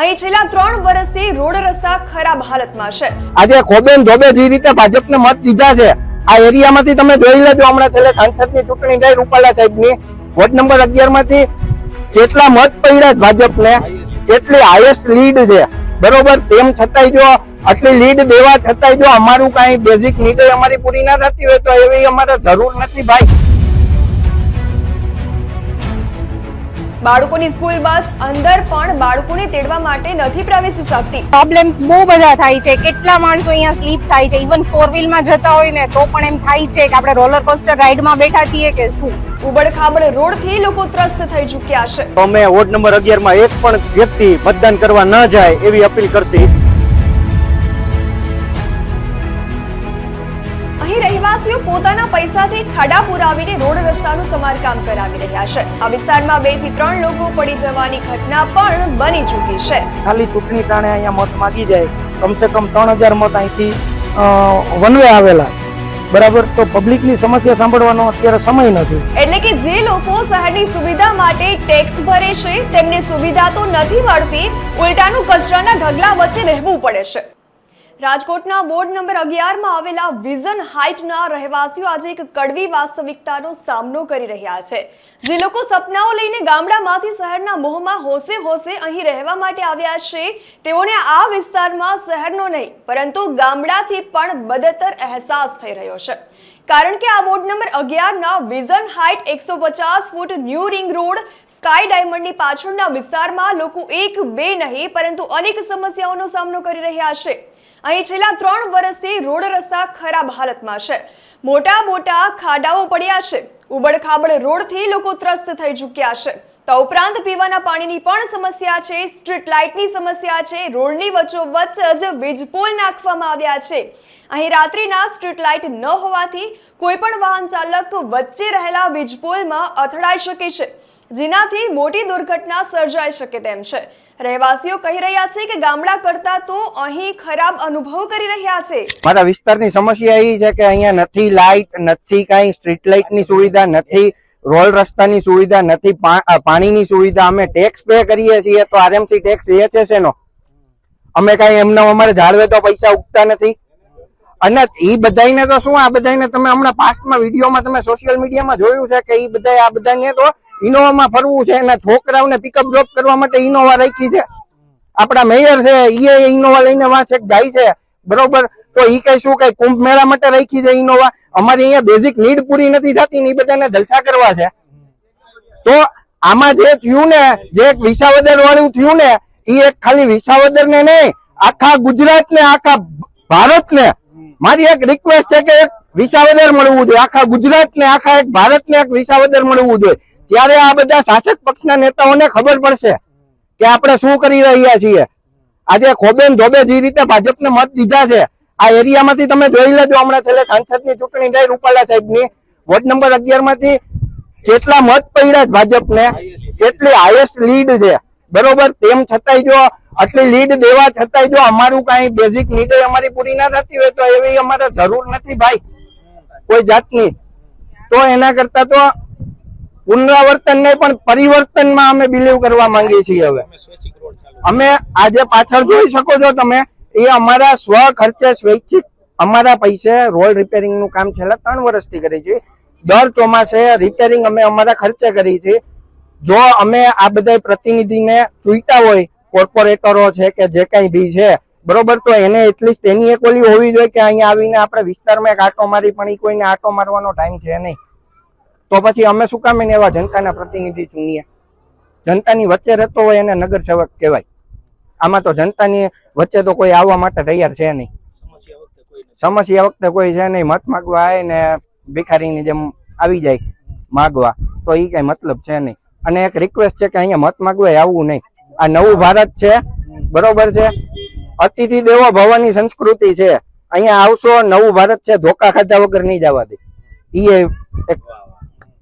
અહીં છેલ્લા ત્રણ વર્ષથી રોડ રસ્તા ખરાબ હાલતમાં છે. આજે ખોબેન ધોબે જે રીતે ભાજપને મત દીધા છે, આ એરિયામાંથી તમે જોઈ લેજો, હમણાં છેલ્લે સાંસદની ચૂંટણી થઈ રૂપાલા સાહેબની વોર્ડ નંબર અગિયારમાંથી કેટલા મત પડ્યા ભાજપને કેટલી હાઈએસ્ટ લીડ છે. બરોબર? તેમ છતાંય જો આટલી લીડ દેવા છતાંય જો અમારું કાંઈ બેઝિક નીડ અમારી પૂરી ના થતી હોય તો એવી અમારે જરૂર નથી ભાઈ. બાળકોની સ્કૂલ બસ અંદર પણ બાળકોને તેડવા માટે નથી પ્રવેશી શકતી. પ્રોબ્લેમ્સ બહુ બધા થાય છે. કેટલા માણસો અહીંયા સ્લીપ થાય છે. ઇવન ફોર વ્હીલમાં જતા હોય ને તો પણ એમ થાય છે કે આપણે રોલર કોસ્ટર રાઈડમાં બેઠા છીએ કે શું? ઉબડ ખાબડ રોડથી લોકો ત્રસ્ત થઈ ચૂક્યા છે. અમે વોર્ડ નંબર અગિયારમાં એક પણ વ્યક્તિ મતદાન કરવા ન જાય એવી અપીલ કરશે. પોતાના પૈસાથી ખાડા પુરાવીને રોડ રસ્તાનું સમારકામ કરાવી રહ્યા છે. આ વિસ્તારમાં બેથી ત્રણ લોકો પડી જવાની ઘટના પણ બની ચૂકી છે. ખાલી ચૂંટણી ટાણે અહીંયા મત માગી જાય. કમસે કમ ત્રણ હજાર મત અહીંથી વનવે આવેલા. બરાબર? તો પબ્લિકની સમસ્યા સાંભળવાનો અત્યારે સમય નથી. એટલે કે જે લોકો શહેરની સુવિધા માટે ટેક્સ ભરે છે તેમને સુવિધા તો નથી મળતી ઉલટાનું કચરાના ઢગલા વચ્ચે રહેવું પડે છે. રાજકોટના વોર્ડ નંબર અગિયારમાં આવેલા વિઝન હાઇટના રહેવાસીઓ આજે એક કડવી વાસ્તવિકતાનો સામનો કરી રહ્યા છે. જે લોકો સપનાઓ લઈને ગામડામાંથી શહેરના મોહમાં હોસે હોસે અહીં રહેવા માટે આવ્યા છે, તેઓને આ વિસ્તારમાં શહેરનો નહીં, પરંતુ ગામડાથી પણ બદતર અહેસાસ થઈ રહ્યો છે. કારણ કે આ વોર્ડ નંબર અગિયારના વિઝન હાઇટ એકસો પચાસ foot new ring road Sky ડાયમંડની પાછળના વિસ્તારમાં લોકો એક, બે નહીં, પરંતુ અનેક સમસ્યાઓનો સામનો કરી રહ્યા છે. અહીં છેલ્લા ત્રણ વર્ષથી રોડ રસ્તા ખરાબ હાલતમાં છે. મોટા મોટા ખાડાઓ પડ્યા છે. ઉબડ ખાબડ રોડથી લોકો ત્રસ્ત થઈ ચૂક્યા છે. તો ઉપરાંત પીવાના પાણીની પણ સમસ્યા છે, સ્ટ્રીટ લાઇટની સમસ્યા છે, રોડની વચ્ચોવચ્ચ જ વીજ પોલ નાખવામાં આવ્યા છે. અહીં રાત્રિના સ્ટ્રીટ લાઇટ ન હોવાથી કોઈ પણ વાહન ચાલક વચ્ચે રહેલા વીજ પોલમાં અથડાઈ શકે છે. જેનાથી મોટી દુર્ઘટના સર્જાઈ શકે તેમ છે. રહેવાસીઓ કહી રહ્યા છે કે ગામડા કરતા તો અહીં ખરાબ અનુભવ કરી રહ્યા છે. મારા વિસ્તારની સમસ્યા એ છે કે અહીંયા નથી લાઇટ નથી કાંઈ સ્ટ્રીટ લાઇટની સુવિધા, નથી રોડ રસ્તાની સુવિધા, નથી પાણીની સુવિધા. અમે ટેક્સ પે કરીએ છીએ તો આરએમસી ટેક્સ એ છે શેનો? અમે કાંઈ એમના અમારે જાળવે તો પૈસા ઉગતા નથી. અને એ બધાને તો શું, આ બધાને તમે હમણાં પાસ્ટમાં વિડીયોમાં તમે સોશિયલ મીડિયામાં જોયું છે કે એ બધા આ બધાને તો ઇનોવામાં ફરવું છે એના છોકરાઓને પિકઅપ ડ્રોપ કરવા માટે ઇનોવા રાખી છે. આપણા મેયર છે ઈ ઇનોવા લઈને વાંચે જાય છે. બરોબર? તો ઈ કઈ શું કઈ કુંભ મેળા માટે રાખી છે ઇનોવા અમારી અહીંયા બેઝિક નીડ પૂરી નથી થતી ને એ બધાને જલસા કરવા છે. તો આમાં જે થયું ને, જે વિસાવદર વાળું થયું ને એ એક ખાલી વિસાવદર ને નહીં, આખા ગુજરાત ને આખા ભારત ને મારી એક રિક્વેસ્ટ છે કે એક વિસાવદર મળવું જોઈએ. આખા ગુજરાત ને આખા એક ભારત ને એક વિસાવદર મળવું જોઈએ. ત્યારે આ બધા શાસક પક્ષના નેતાઓને ખબર પડશે કે આપણે શું કરી રહ્યા છીએ. આજે ખોબેન ધોબે જે રીતે ભાજપને મત દીધા છે, આ એરિયામાંથી તમે જોઈ લેજો હમણાં છેલ્લે સાંસદની ચૂંટણી થઈ, રૂપાલા સાહેબની. વોર્ડ નંબર અગિયારમાંથી કેટલા મત પડ્યા ભાજપને કેટલી હાઈએસ્ટ લીડ છે. બરોબર? તેમ છતાંય જો આટલી લીડ દેવા છતાંય જો અમારું કાંઈ બેઝિક નીડ અમારી પૂરી ના થતી હોય તો એવી અમારે જરૂર નથી ભાઈ. કોઈ જાતની. તો એના કરતા તો પુનરાવર્તન નહીં પણ પરિવર્તનમાં અમે બિલીવ કરવા માંગીએ છીએ હવે. અમે આજે પાછળ જોઈ શકો છો તમે એ અમારા સ્વ ખર્ચે સ્વૈચ્છિક અમારા પૈસે રોડ રિપેરિંગનું કામ છેલ્લા ત્રણ વર્ષથી કરી છે. દર ચોમાસે રિપેરિંગ અમે અમારા ખર્ચે કરી છે. જો અમે આ બધા પ્રતિનિધિને ચૂંટતા હોય કોર્પોરેટરો છે કે જે કઈ બી છે બરોબર તો એને એટલીસ્ટ એની એક ઓલી હોવી જોઈએ કે અહીંયા આવીને આપણે વિસ્તારમાં એક આટો મારી પણ એ કોઈને આટો મારવાનો ટાઈમ છે નહીં. તો પછી અમે શું કામ એને એવા જનતાના પ્રતિનિધિ ચૂનીએ? જનતાની વચ્ચે રહેતો હોય એને નગર સેવક કહેવાય. આમાં તો જનતાની વચ્ચે તો કોઈ આવવા માટે તૈયાર છે નહીં. સમસ્યા વખતે કોઈ છે નહીં. મત માગવા આવે ને ભિખારીની જેમ આવી જાય માગવા. તો એ કઈ મતલબ છે નહીં. અને એક રિક્વેસ્ટ છે કે અહીંયા મત માગવા આવવું નહીં. આ નવું ભારત છે. બરોબર છે? અતિથિ દેવો ભવાની સંસ્કૃતિ છે. અહીંયા આવશો નવું ભારત છે. ધોકા ખાધા વગર નહીં જવા દે. એ એક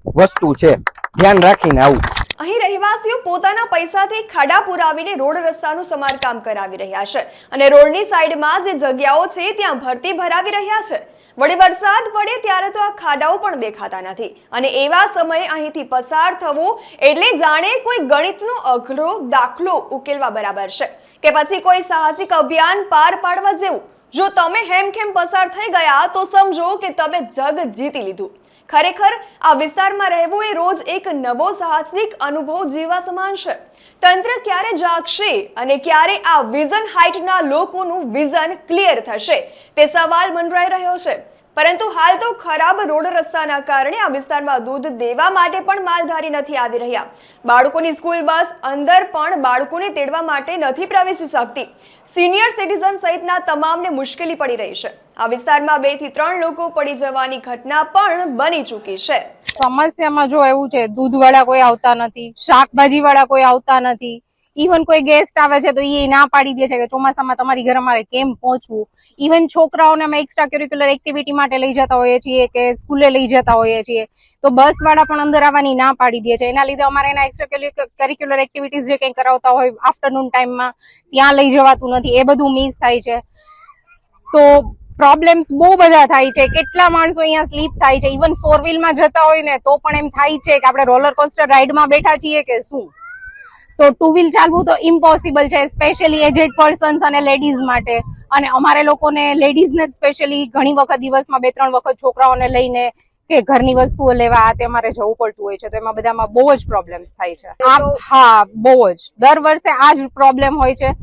વસ્તુ છે. ધ્યાન રાખીને આવું. અહીં રહેવાસીઓ પોતાના પૈસાથી ખાડા પુરાવીને રોડ રસ્તાનું સમારકામ કરાવી રહ્યા છે અને રોડની સાઈડમાં જે જગ્યાઓ છે ત્યાં ભરતી ભરાવી રહ્યા છે. વળી વરસાદ પડે ત્યારે તો આ ખાડાઓ પણ દેખાતા નથી. અને એવા સમયે અહીંથી પસાર થવું એટલે જાણે કોઈ ગણિતનો અઘરો દાખલો ઉકેલવા બરાબર છે. કે પછી કોઈ સાહસિક અભિયાન પાર પાડવા જેવું. જો તમે હેમખેમ પસાર થઈ ગયા તો સમજો કે તમે જગ જીતી લીધું. ખરેખર આ વિસ્તારમાં રહેવું એ રોજ એક નવો સાહસિક અનુભવ જીવા સમાન છે. તંત્ર ક્યારે જાગશે અને ક્યારે આ વિઝન હાઇટના લોકોનું વિઝન ક્લિયર થશે તે સવાલ મંડરાઈ રહ્યો છે. પરંતુ હાલ તો ખરાબ રોડ રસ્તાના કારણે આ વિસ્તારમાં દૂધ દેવા માટે પણ માલધારી નથી આવી રહ્યા. બાળકોની સ્કૂલ બસ અંદર પણ બાળકોને તેડવા માટે નથી પ્રવેશી શકતી. સિનિયર સિટીઝન સહિતના તમામને મુશ્કેલી પડી રહી છે. આ વિસ્તારમાં બેથી ત્રણ લોકો પડી જવાની ઘટના પણ બની ચૂકી છે. સમસ્યામાં જો એવું છે, દૂધવાળા કોઈ આવતા નથી શાકભાજી વાળા કોઈ આવતા નથી ઇવન કોઈ ગેસ્ટ આવે છે તો એ ના પાડી દે છે કે ચોમાસામાં તમારી ઘરે અમારે કેમ પહોંચવું? ઇવન છોકરાઓને અમે એક્સ્ટ્રા કરિક્યુલર એક્ટિવિટી માટે લઈ જતા હોઈએ છીએ કે સ્કૂલે લઈ જતા હોઈએ છીએ. તો બસ વાળા પણ અંદર આવવાની ના પાડી દે છે. એના લીધે અમારે એના એક્સ્ટ્રા કરિક્યુલર એક્ટિવિટીઝ જે કંઈ કરાવતા હોય આફ્ટરનૂન ટાઈમમાં ત્યાં લઈ જવાતું નથી. એ બધું મિસ થાય છે. તો પ્રોબ્લેમ્સ બહુ બધા થાય છે. કેટલા માણસો અહીંયા સ્લીપ થાય છે. ઇવન ફોર વ્હીલમાં જતા હોય ને તો પણ એમ થાય છે કે આપણે રોલર કોસ્ટર રાઈડમાં બેઠા છીએ કે શું? તો ટુ વ્હીલ ચાલવું તો ઇમ્પોસિબલ છે સ્પેશિયલી એજેડ પર્સન્સ અને લેડીઝ માટે. અને અમારે લોકોને લેડીઝને સ્પેશિયલી ઘણી વખત દિવસમાં બે ત્રણ વખત છોકરાઓને લઈને કે ઘરની વસ્તુઓ લેવા આ તે અમારે જવું પડતું હોય છે. તો એમાં બધામાં બહુ જ પ્રોબ્લેમ્સ થાય છે. હા બહુ જ. દર વર્ષે આ જ પ્રોબ્લેમ હોય છે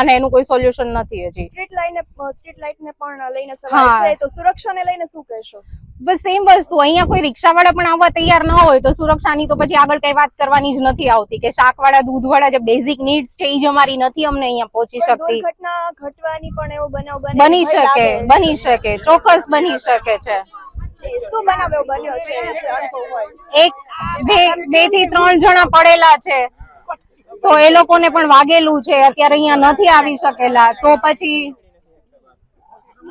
અને એનું કોઈ સોલ્યુશન નથી હજી. સ્ટ્રીટ લાઈન સ્ટ્રીટ લાઇટ ને પણ લઈને સવાલ તો સુરક્ષાને લઈને શું કહેશો? બસ સેમ વસ્તુ. અહીંયા કોઈ રિક્ષાવાળા પણ આવવા તૈયાર ન હોય તો સુરક્ષાની તો પછી આગળ કઈ વાત કરવાની જ નથી આવતી કે શાકવાળા દૂધવાળા જે બેઝિક નીડ્સ છે એ જ અમારી નથી અમને અહીંયા પહોંચી શકતી. ઘટવાની પણ એવો બનાવ બની શકે બની શકે ચોક્કસ બની શકે છે. શું બનાવ બન્યો છે? એક બે બેથી ત્રણ જણા પડેલા છે. તો એ લોકોને પણ વાગેલું છે. અત્યારે અહીંયા નથી આવી શકેલા. તો પછી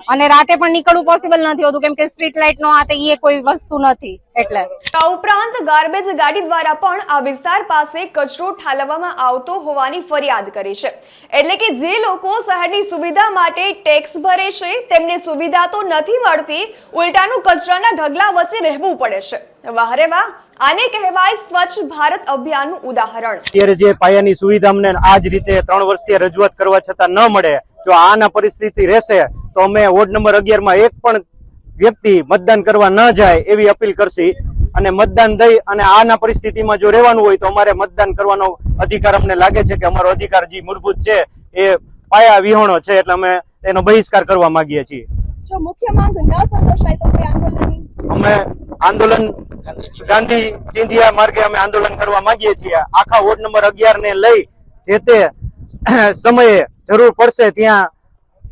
અને રાતે પણ નીકળવું પોસિબલ નથી હોતું કેમ કે સ્ટ્રીટ લાઇટ નો આ એ કોઈ વસ્તુ નથી એટલે. આ ઉપરાંત ગાર્બેજ ગાડી દ્વારા પણ આ વિસ્તાર પાસે કચરો ઠાલવવામાં આવતો હોવાની ફરિયાદ કરી છે. એટલે કે જે લોકો શહેરની સુવિધા માટે ટેક્સ ભરે છે તેમને સુવિધા તો નથી મળતી ઉલટાનું કચરાના ઢગલા વચ્ચે રહેવું પડે છે. વાહરે વાહ આને કહેવાય સ્વચ્છ ભારત અભિયાનનું ઉદાહરણ. અત્યારે જે પાયાની સુવિધા અમને આ જ રીતે ત્રણ વર્ષથી રજૂઆત કરવા છતાં ન મળે જો આના પરિસ્થિતિ રહેશે તો અમે વોર્ડ નંબર અગિયારમાં એક પણ વ્યક્તિ મતદાન કરવા ન જાય એવી અપીલ કરશી. અને મતદાન દઈ અને આના પરિસ્થિતિમાં જો રહેવાનું હોય તો અમારે મતદાન કરવાનો અધિકાર અમને લાગે છે કે અમારો અધિકાર જે મૂળભૂત છે એ પાયા વિહોણો છે એટલે અમે એનો બહિષ્કાર કરવા માંગીએ છીએ. જો મુખ્ય માંગ ન સંતોષાય તો કોઈ આંદોલનની અમે આંદોલન ગાંધી ચિંધિયા માર્ગે અમે આંદોલન કરવા માંગીએ છીએ. આખા વોર્ડ નંબર અગિયાર ને લઈ જે તે સમયે જરૂર પડશે ત્યાં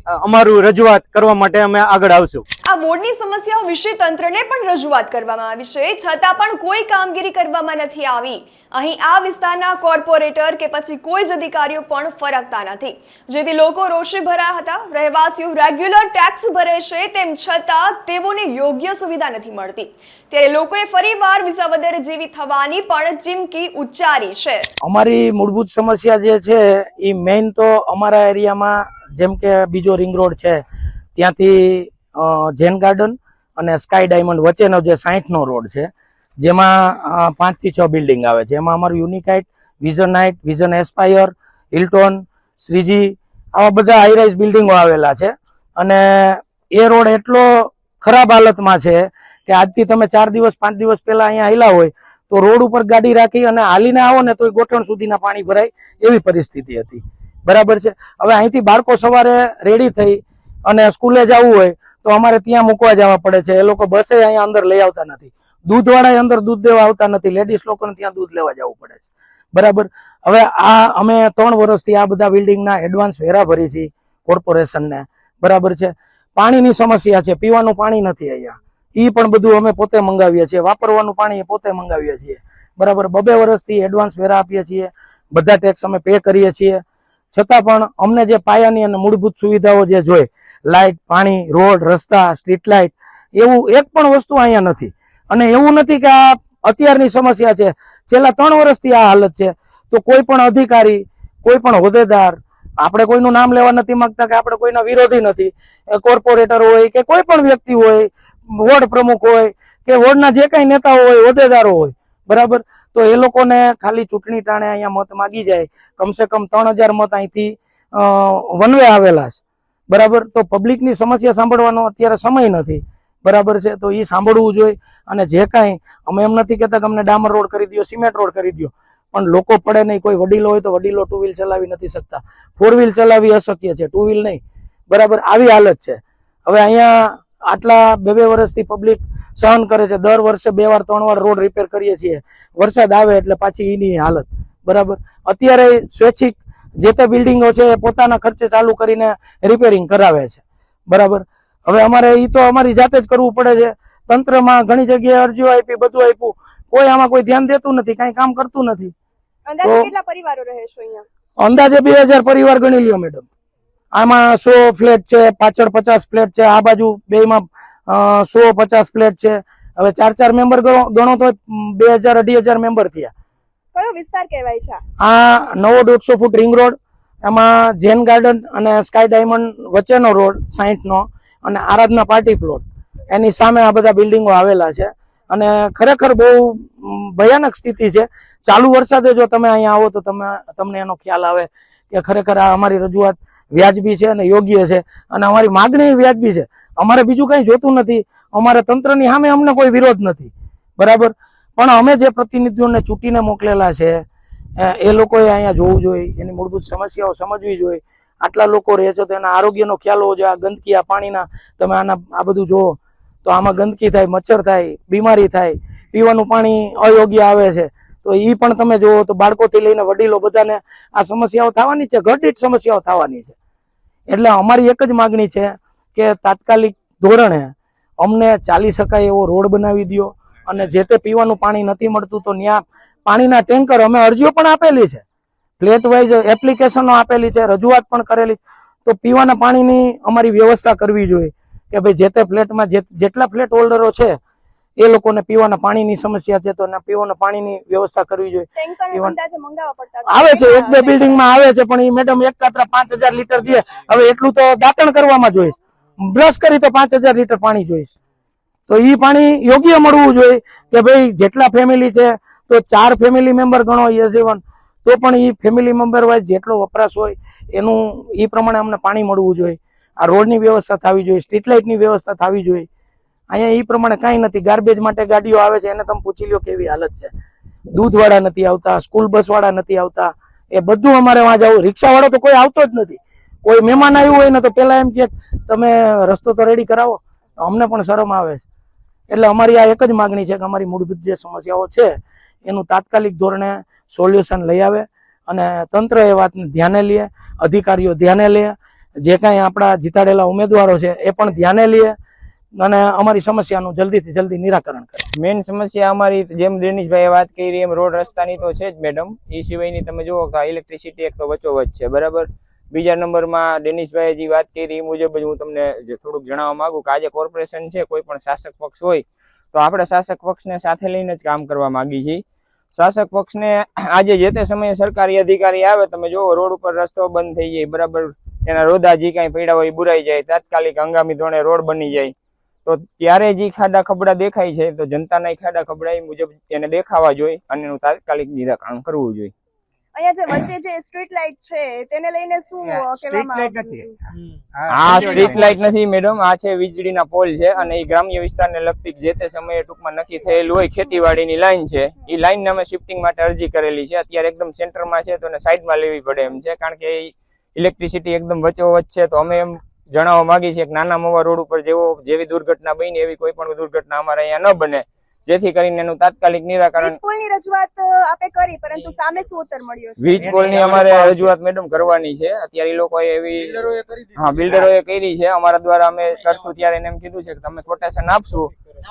અમારું રજૂઆત કરવા માટે અમે આગળ આવશું. આ બોર્ડની સમસ્યાઓ વિશે તંત્રને પણ રજૂઆત કરવામાં આવી છે. છતાં પણ કોઈ કામગીરી કરવામાં નથી આવી. અહીં આ વિસ્તારના કોર્પોરેટર કે પછી કોઈ જ અધિકારીઓ પણ ફરકતા નથી. જેથી લોકો રોષે ભરાયા હતા. રહેવાસીઓ રેગ્યુલર ટેક્સ ભરે છે તેમ છતાં તેઓને યોગ્ય સુવિધા નથી મળતી. ત્યારે લોકોએ ફરીવાર વિસાવદર જેવી થવાની પણ ચીમકી ઉચ્ચારી છે. અમારી મૂળભૂત સમસ્યા જે છે એ મેઇન તો અમારા એરિયામાં જેમ કે બીજો રિંગ રોડ છે, ત્યાંથી જૈન ગાર્ડન અને સ્કાય ડાયમંડ વચ્ચેનો જે સાઠનો રોડ છે, જેમાં પાંચથી છ બિલ્ડિંગ આવે છે. એમાં અમારું યુનિકાઇટ Vision Night Vision Aspire Hilton Shreeji, આવા બધા હાઈરાઇઝ બિલ્ડિંગો આવેલા છે. અને એ રોડ એટલો ખરાબ હાલતમાં છે કે આજથી તમે ચાર દિવસ, પાંચ દિવસ પહેલા અહીંયા આવેલા હોય, તો રોડ ઉપર ગાડી રાખી અને હાલીને આવો ને તો ગોઠણ સુધીના પાણી ભરાય એવી પરિસ્થિતિ હતી. બરાબર છે? હવે અહીંથી બાળકો સવારે રેડી થઈ અને સ્કૂલે જવું હોય તો અમારે ત્યાં મૂકવા જવા પડે છે. એ લોકો બસે અહીંયા અંદર લઈ આવતા નથી. દૂધવાળા અંદર દૂધ દેવા આવતા નથી. લેડીઝ લોકોને ત્યાં દૂધ લેવા જવું પડે છે. બરાબર? હવે આ અમે ત્રણ વર્ષથી આ બધા બિલ્ડિંગના એડવાન્સ વેરા ભરી છીએ કોર્પોરેશનને. બરાબર છે? પાણીની સમસ્યા છે. પીવાનું પાણી નથી અહીંયા. એ પણ બધું અમે પોતે મંગાવીએ છીએ. વાપરવાનું પાણી પોતે મંગાવીએ છીએ. બરાબર? બબે વર્ષથી એડવાન્સ વેરા આપીએ છીએ. બધા ટેક્સ અમે પે કરીએ છીએ. છતાં પણ અમને જે પાયાની અને મૂળભૂત સુવિધાઓ જે જોઈએ લાઇટ, પાણી, રોડ, રસ્તા, સ્ટ્રીટ લાઇટ, એવું એક પણ વસ્તુ અહીંયા નથી. અને એવું નથી કે આ અત્યારની સમસ્યા છે. છેલ્લા ત્રણ વર્ષથી આ હાલત છે. તો કોઈ પણ અધિકારી, કોઈ પણ હોદ્દેદાર, આપણે કોઈનું નામ લેવા નથી માંગતા કે આપણે કોઈના વિરોધી નથી કોર્પોરેટર હોય કે કોઈ પણ વ્યક્તિ હોય, વોર્ડ પ્રમુખ હોય, કે વોર્ડના જે કાંઈ નેતાઓ હોય, હોદ્દેદારો હોય બરાબર? તો એ લોકોને ખાલી ચૂંટણી ટાણે અહીંયા મત માગી જાય. કમસે કમ ત્રણ મત અહીંથી વનવે આવેલા છે. બરાબર? તો પબ્લિકની સમસ્યા સાંભળવાનો અત્યારે સમય નથી. બરાબર છે? તો એ સાંભળવું જોઈએ. અને જે કાંઈ, અમે એમ નથી કહેતા કે અમને ડામર રોડ કરી દો સિમેન્ટ રોડ કરી દો પણ લોકો પડે નહીં. કોઈ વડીલો હોય તો વડીલો ટુ વ્હીલ ચલાવી નથી શકતા. ફોર વ્હીલ ચલાવી અશક્ય છે. ટુ વ્હીલ નહીં. બરાબર? આવી હાલત છે. હવે અહીંયા આટલા બે બે વર્ષથી પબ્લિક સહન કરે છે. દર વર્ષે બે વાર ત્રણ વાર રોડ રિપેર કરીએ છીએ. વરસાદ આવે એટલે પાછી એની હાલત. બરાબર? અત્યારે સ્વૈચ્છિક જે તે બિલ્ડિંગો છે એ પોતાના ખર્ચે ચાલુ કરીને રિપેરિંગ કરાવે છે. બરાબર? હવે અમારે એ તો અમારી જાતે જ કરવું પડે છે. તંત્રમાં ઘણી જગ્યાએ અરજીઓ આપી બધું આપ્યું. કોઈ આમાં કોઈ ધ્યાન દેતું નથી કઈ કામ કરતું નથી. અંદાજે બે હજાર પરિવાર ગણી લ્યો મેડમ. આમાં સો ફ્લેટ છે પાછળ પચાસ ફ્લેટ છે આ બાજુ બેમાં સો પચાસ ફ્લેટ છે. હવે ચાર ચાર મેમ્બર ગણો ગણો તો બે હજાર અઢી હજાર મેમ્બર થયા. કયો વિસ્તાર કહેવાય છે આ? નવો દોઢસો ફૂટ રિંગ રોડ એમાં જેન ગાર્ડન અને સ્કાય ડાયમંડ વચ્ચેનો રોડ સાઈઠનો અને આરાધના પાર્ટી પ્લોટ. એની સામે આ બધા બિલ્ડિંગો આવેલા છે. અને ખરેખર બહુ ભયાનક સ્થિતિ છે. ચાલુ વરસાદે જો તમે અહીંયા આવો તો તમે તમને એનો ખ્યાલ આવે કે ખરેખર આ અમારી રજૂઆત વ્યાજબી છે અને યોગ્ય છે. અને અમારી માગણી વ્યાજબી છે. અમારે બીજું કંઈ જોતું નથી. અમારે તંત્રની સામે અમને કોઈ વિરોધ નથી. બરાબર? પણ અમે જે પ્રતિનિધિઓને ચૂંટીને મોકલેલા છે, એ લોકોએ અહીંયા જોવું જોઈએ. એની મૂળભૂત સમસ્યાઓ સમજવી જોઈએ. આટલા લોકો રહે છે તો એના આરોગ્યનો ખ્યાલ હોવો જોઈએ. આ ગંદકી, આ પાણીના, તમે આના, આ બધું જુઓ. તો આમાં ગંદકી થાય, મચ્છર થાય, બીમારી થાય. પીવાનું પાણી અયોગ્ય આવે છે. તો એ પણ તમે જુઓ તો બાળકોથી લઈને વડીલો બધાને આ સમસ્યાઓ થવાની છે. ઘરદીઠ સમસ્યાઓ થવાની છે. એટલે અમારી એક જ માગણી છે કે તાત્કાલિક ધોરણે અમને ચાલી શકાય એવો રોડ બનાવી દ્યો અને જે તે પીવાનું પાણી નથી મળતું તો ત્યાં પાણીના ટેન્કર અમે અરજીઓ પણ આપેલી છે. ફ્લેટ વાઇઝ એપ્લિકેશનો આપેલી છે, રજૂઆત પણ કરેલી. તો પીવાના પાણીની અમારી વ્યવસ્થા કરવી જોઈએ કે ભાઈ જે તે ફ્લેટમાં જેટલા ફ્લેટ હોલ્ડરો છે એ લોકોને પીવાના પાણીની સમસ્યા છે તો પીવાના પાણીની વ્યવસ્થા કરવી જોઈએ. આવે છે એક બે બિલ્ડિંગમાં આવે છે પણ એ મેડમ એક કાતરા પાંચ હજાર લીટર દે. હવે એટલું તો દાંતણ કરવામાં જોઈશ બ્રશ કરી તો પાંચ હજાર લીટર પાણી જોઈશ તો એ પાણી યોગ્ય મળવું જોઈએ કે ભાઈ જેટલા ફેમિલી છે તો ચાર ફેમિલી મેમ્બર ગણો યસીવન તો પણ એ ફેમિલી મેમ્બર વાઇઝ જેટલો વપરાશ હોય એનું એ પ્રમાણે અમને પાણી મળવું જોઈએ. આ રોડની વ્યવસ્થા થવી જોઈએ સ્ટ્રીટ લાઇટની વ્યવસ્થા થવી જોઈએ. અહીંયા એ પ્રમાણે કાંઈ નથી. ગાર્બેજ માટે ગાડીઓ આવે છે, એને તમે પૂછી લો કેવી હાલત છે. દૂધવાળા નથી આવતા સ્કૂલ બસ વાળા નથી આવતા. એ બધું અમારે વાં જવું. રિક્ષા વાળો તો કોઈ આવતો જ નથી. કોઈ મહેમાન આવ્યું હોય ને તો પેલા એમ કે, તમે રસ્તો તો રેડી કરાવો. અમને પણ શરમ આવે છે. એટલે અમારી આ એક જ માગણી છે કે અમારી મૂળભૂત જે સમસ્યાઓ છે, એનું તાત્કાલિક ધોરણે સોલ્યુશન લઈ આવે અને તંત્ર એ વાતને ધ્યાને લે, અધિકારીઓ ધ્યાને લે. જે કાંઈ આપણા જીતાડેલા ઉમેદવારો છે, એ પણ ધ્યાને લે. અને અમારી સમસ્યાનું જલ્દીથી જલ્દી નિરાકરણ કરે. મેઇન સમસ્યા અમારી જેમ દિનેશભાઈએ વાત કરી, એમ રોડ રસ્તાની તો છે જ મેડમ એ સિવાયની તમે જુઓ કે ઇલેક્ટ્રિસિટી એક તો વચ્ચોવચ છે, બરાબર? બીજા નંબરમાં ડેનિશભાઈએ જે વાત કરી એ મુજબ જ હું તમને થોડુંક જણાવવા માગું કે આજે કોર્પોરેશન છે, કોઈ પણ શાસક પક્ષ હોય, તો આપણે શાસક પક્ષને સાથે લઈને જ કામ કરવા માંગી છીએ શાસક પક્ષને આજે જે તે સમયે સરકારી અધિકારી આવે, તમે જુઓ, રોડ ઉપર રસ્તો બંધ થઈ જાય, બરાબર? એના રોદા જે કાંઈ પડ્યા હોય એ બુરાઈ જાય, તાત્કાલિક હંગામી ધોરણે રોડ બની જાય. તો ત્યારે જે ખાડા ખબડા દેખાય છે તો જનતાના ખાડા ખબડા એ મુજબ એને દેખાવા જોઈએ અને એનું તાત્કાલિક નિરાકરણ કરવું જોઈએ. અહીંયા જે વચ્ચે જે સ્ટ્રીટ લાઇટ છે તેને લઈને શું અ, કહેવામાં આવ્યું? આ સ્ટ્રીટ લાઇટ નથી મેડમ આ છે વીજળીના પોલ છે અને એ ગ્રામ્ય વિસ્તારને લગતી જે તે સમયે ટૂંકમાં નક્કી થયેલું હોય ખેતીવાડીની લાઈન છે. એ લાઈનને અમે શિફ્ટિંગ માટે અરજી કરેલી છે. અત્યારે એકદમ સેન્ટરમાં છે તો એને સાઈડમાં લેવી પડે એમ છે. કારણ કે ઇલેક્ટ્રિસિટી એકદમ વચ્ચોવચ્ચ છે તો અમે એમ જણાવવા માંગી છે કે નાના મોવા રોડ ઉપર જેવો જેવી દુર્ઘટના બની એવી કોઈ પણ દુર્ઘટના અમારે અહીંયા ન બને. જેથી કરીને એનું તાત્કાલિક નિરાકરણ વીજ રજૂઆત આપે કરી પરંતુ સામે શું ઉત્તર મળ્યો છે? વીજ પોલની અમારે રજૂઆત મેડમ કરવાની છે. અત્યારે એ લોકોએ એવી હા બિલ્ડરોએ કરી છે. અમારા દ્વારા અમે કરશું ત્યારે એને એમ કીધું છે કે તમે કોટેશન આપશું.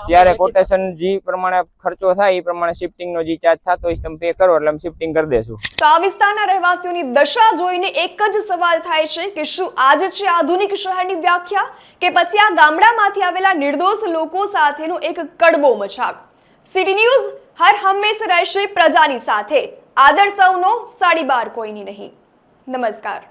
ત્યારે કોટેશન જે પ્રમાણે ખર્ચો થાય એ પ્રમાણે શિફ્ટિંગ નો જે ચાર્જ થતો હોય તમે પે કરો એટલે અમે શિફ્ટિંગ કરી દેશું. તો આ વિસ્તારના રહેવાસીઓની દશા જોઈને એક જ સવાલ થાય છે કે શું આજ છે આધુનિક શહેરની વ્યાખ્યા કે પછી આ ગામડામાંથી આવેલા નિર્દોષ લોકો સાથેનો એક કડવો મજાક? સિટી ન્યૂઝ હર હંમેશ રહેશે પ્રજાની સાથે. આદર સૌનો સાડી બાર કોઈની નહીં. નમસ્કાર.